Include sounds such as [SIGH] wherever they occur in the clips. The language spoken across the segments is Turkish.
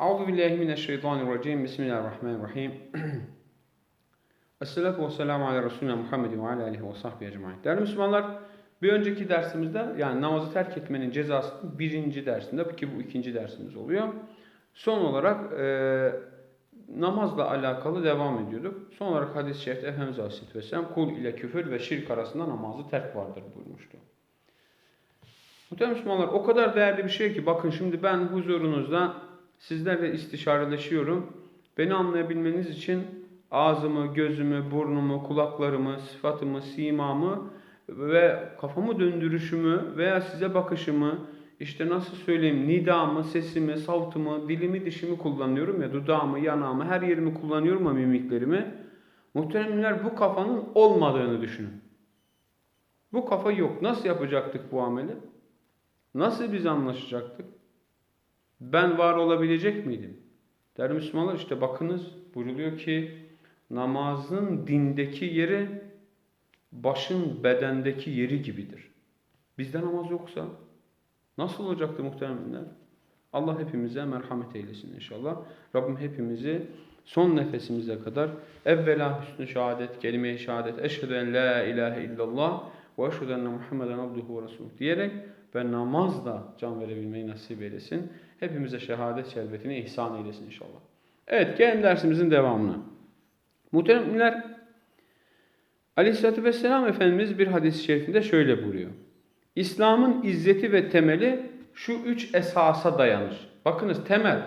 Euzu billahi mineşşeytanirracim. Bismillahirrahmanirrahim. [CLEARS THROAT] Esselatu vesselamu ala Resulina Muhammedin ve ala alihi ve sahbihi ecmaîn. Değerli Müslümanlar, bir önceki dersimizde yani namazı terk etmenin cezasının birinci dersinde ki bu ikinci dersimiz oluyor. Son olarak e, namazla alakalı devam ediyorduk. Son olarak hadis-i şerifte Efendimiz Aleyhisselatü Vesselam kul ile küfür ve şirk arasında namazı terk vardır buyurmuştu. Muhtemelen Müslümanlar o kadar değerli bir şey ki bakın şimdi ben huzurunuzda sizlerle istişareleşiyorum. Beni anlayabilmeniz için ağzımı, gözümü, burnumu, kulaklarımı, sıfatımı, simamı ve kafamı döndürüşümü veya size bakışımı, işte nasıl söyleyeyim, nidamı, sesimi, savtumu, dilimi, dişimi kullanıyorum ya, dudağımı, yanağımı, her yerimi kullanıyorum ya mimiklerimi. Muhteremler bu kafanın olmadığını düşünün. Bu kafa yok. Nasıl yapacaktık bu ameli? Nasıl biz anlaşacaktık? Ben var olabilecek miydim? Değerli Müslümanlar işte bakınız buyruluyor ki namazın dindeki yeri başın bedendeki yeri gibidir. Bizde namaz yoksa nasıl olacaktı muhteremler? Allah hepimize merhamet eylesin inşallah. Rabbim hepimizi son nefesimize kadar evvela hüsnü şehadet, kelime-i şehadet, eşhedü en la ilahe illallah ve eşhedü enne Muhammeden abduhu ve resuluh diyerek ve namazla can verebilmeyi nasip eylesin. Hepimize şehadet şerbetini ihsan eylesin inşallah. Evet gelin dersimizin devamına. Muhteremler Aleyhisselatü Vesselam Efendimiz bir hadis-i şerifinde şöyle buyuruyor. İslam'ın izzeti ve temeli şu üç esasa dayanır. Bakınız temel.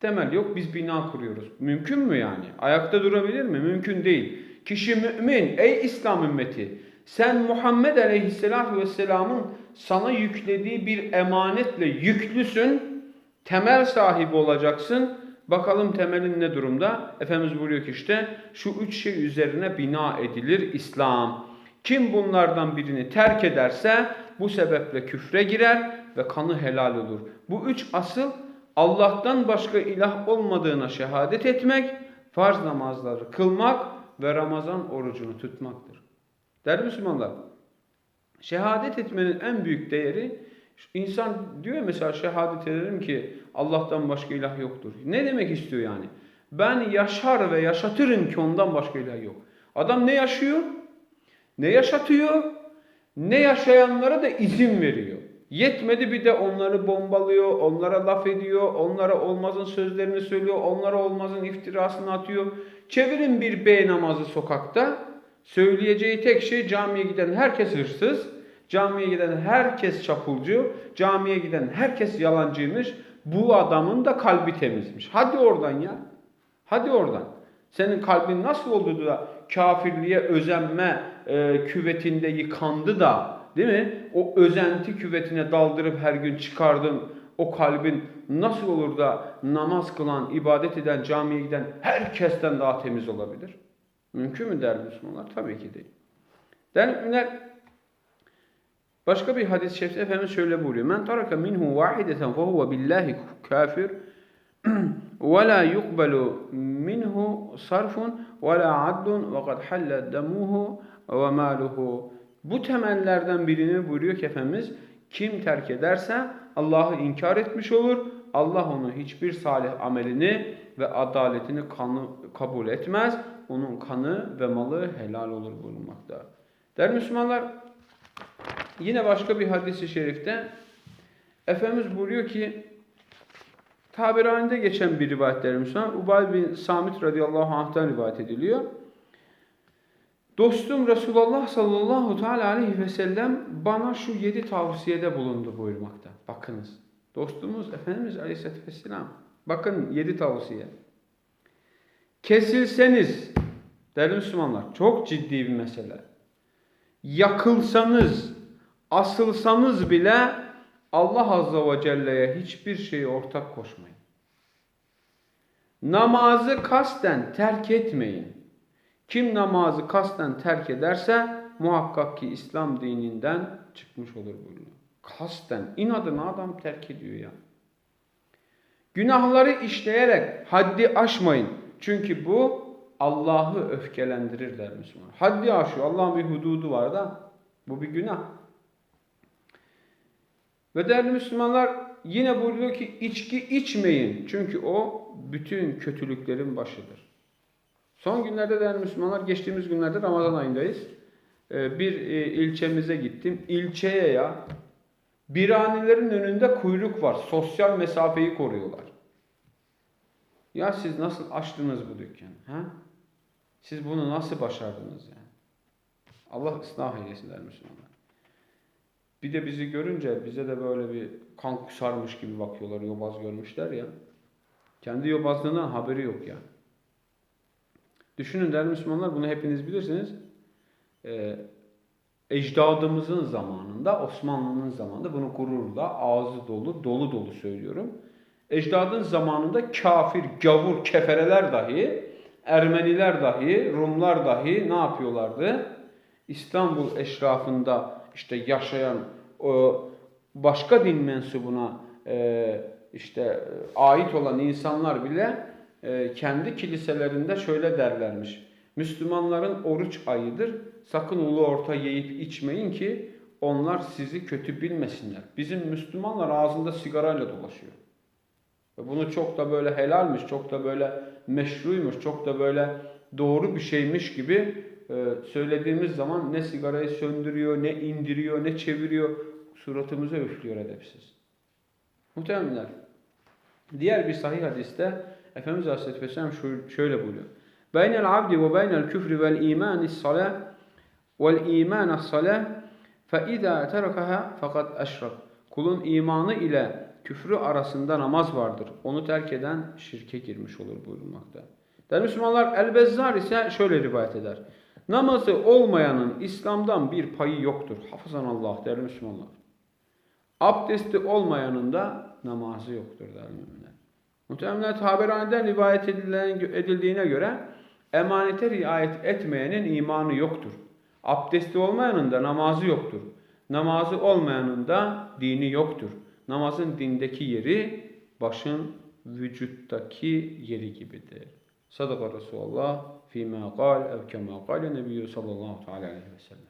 Temel yok biz bina kuruyoruz. Mümkün mü yani? Ayakta durabilir mi? Mümkün değil. Kişi mümin, ey İslam ümmeti sen Muhammed Aleyhisselatü Vesselam'ın sana yüklediği bir emanetle yüklüsün. Temel sahibi olacaksın. Bakalım temelin ne durumda? Efendimiz buyuruyor ki işte şu üç şey üzerine bina edilir İslam. Kim bunlardan birini terk ederse bu sebeple küfre girer ve kanı helal olur. Bu üç asıl Allah'tan başka ilah olmadığına şehadet etmek, farz namazları kılmak ve Ramazan orucunu tutmaktır. Değerli Müslümanlar, şehadet etmenin en büyük değeri, insan diyor mesela şehadet ederim ki Allah'tan başka ilah yoktur. Ne demek istiyor yani? Ben yaşar ve yaşatırım ki ondan başka ilah yok. Adam ne yaşıyor? Ne yaşatıyor? Ne yaşayanlara da izin veriyor. Yetmedi bir de onları bombalıyor, onlara laf ediyor, onlara olmazın sözlerini söylüyor, onlara olmazın iftirasını atıyor. Çevirin bir bey namazı sokakta. Söyleyeceği tek şey camiye giden herkes hırsız, camiye giden herkes çapulcu, camiye giden herkes yalancıymış. Bu adamın da kalbi temizmiş. Hadi oradan ya. Hadi oradan. Senin kalbin nasıl oldu da kafirliğe özenme e, küvetinde yıkandı da değil mi? O özenti küvetine daldırıp her gün çıkardın. O kalbin nasıl olur da namaz kılan, ibadet eden, camiye giden herkesten daha temiz olabilir? Mümkün mü değerli Müslümanlar? Tabii ki değil. Değerli başka bir hadis-i şerifte Efendimiz şöyle buyuruyor. Men taraka minhu vahideten fehuve billahi kafir [CLEARS THROAT] ve la yuqbalu minhu sarfun ve la adlun ve kad halle demuhu ve maluhu. Bu temellerden birini buyuruyor ki Efendimiz kim terk ederse Allah'ı inkar etmiş olur. Allah onu hiçbir salih amelini ve adaletini kanı, kabul etmez. Onun kanı ve malı helal olur bulunmakta. Değerli Müslümanlar yine başka bir hadisi şerifte Efendimiz buyuruyor ki tabirhanede geçen bir rivayetler Müslüman Ubay bin Samit radıyallahu anh'tan rivayet ediliyor. Dostum Resulullah sallallahu teala aleyhi ve sellem bana şu yedi tavsiyede bulundu buyurmakta. Bakınız. Dostumuz Efendimiz aleyhisselatü vesselam. Bakın yedi tavsiye. Kesilseniz, değerli Müslümanlar, çok ciddi bir mesele. Yakılsanız, asılsanız bile Allah Azze ve Celle'ye hiçbir şeyi ortak koşmayın. Namazı kasten terk etmeyin. Kim namazı kasten terk ederse muhakkak ki İslam dininden çıkmış olur buyuruyor. Kasten, inadına adam terk ediyor ya. Günahları işleyerek haddi aşmayın. Çünkü bu Allah'ı öfkelendirirler Müslüman. Haddi aşıyor. Allah'ın bir hududu var da bu bir günah. Ve değerli Müslümanlar yine buyuruyor ki içki içmeyin. Çünkü o bütün kötülüklerin başıdır. Son günlerde değerli Müslümanlar, geçtiğimiz günlerde Ramazan ayındayız. Ee, Bir e, ilçemize gittim. İlçeye ya biranilerin önünde kuyruk var. Sosyal mesafeyi koruyorlar. Ya siz nasıl açtınız bu dükkanı? Ha? Siz bunu nasıl başardınız yani? Allah ıslah eylesin der Müslümanlar. Bir de bizi görünce bize de böyle bir kan kusarmış gibi bakıyorlar. Yobaz görmüşler ya. Kendi yobazlığından haberi yok ya. Düşünün değerli Müslümanlar bunu hepiniz bilirsiniz. Ee, ecdadımızın zamanında, Osmanlı'nın zamanında bunu gururla ağzı dolu, dolu dolu söylüyorum. Ecdadın zamanında kafir, gavur, kefereler dahi, Ermeniler dahi, Rumlar dahi ne yapıyorlardı? İstanbul eşrafında işte yaşayan başka din mensubuna e, işte e, ait olan insanlar bile e, kendi kiliselerinde şöyle derlermiş. Müslümanların oruç ayıdır. Sakın ulu orta yiyip içmeyin ki onlar sizi kötü bilmesinler. Bizim Müslümanlar ağzında sigarayla dolaşıyor. Bunu çok da böyle helalmiş, çok da böyle meşruymuş, çok da böyle doğru bir şeymiş gibi söylediğimiz zaman ne sigarayı söndürüyor, ne indiriyor, ne çeviriyor, suratımıza üflüyor edepsiz. Muhtemelenler. Diğer bir sahih hadiste Efendimiz Aleyhisselatü Vesselam şöyle buyuruyor. Beynel abdi ve beynel küfrü vel imani salah vel imana salah fe izâ terakaha fakat eşrak. Kulun imanı ile küfrü arasında namaz vardır. Onu terk eden şirke girmiş olur buyurulmakta. Değerli Müslümanlar El-Bezzar ise şöyle rivayet eder. Namazı olmayanın İslam'dan bir payı yoktur. Hafızan Allah değerli Müslümanlar. Abdesti olmayanın da namazı yoktur değerli müminler. Muhtemelen haberhaneden rivayet edildiğine göre emanete riayet etmeyenin imanı yoktur. Abdesti olmayanın da namazı yoktur. Namazı olmayanın da dini yoktur. Namazın dindeki yeri başın vücuttaki yeri gibidir. Sadaka Resulullah فيما قال أو كما قال النبي صلى الله عليه وسلم.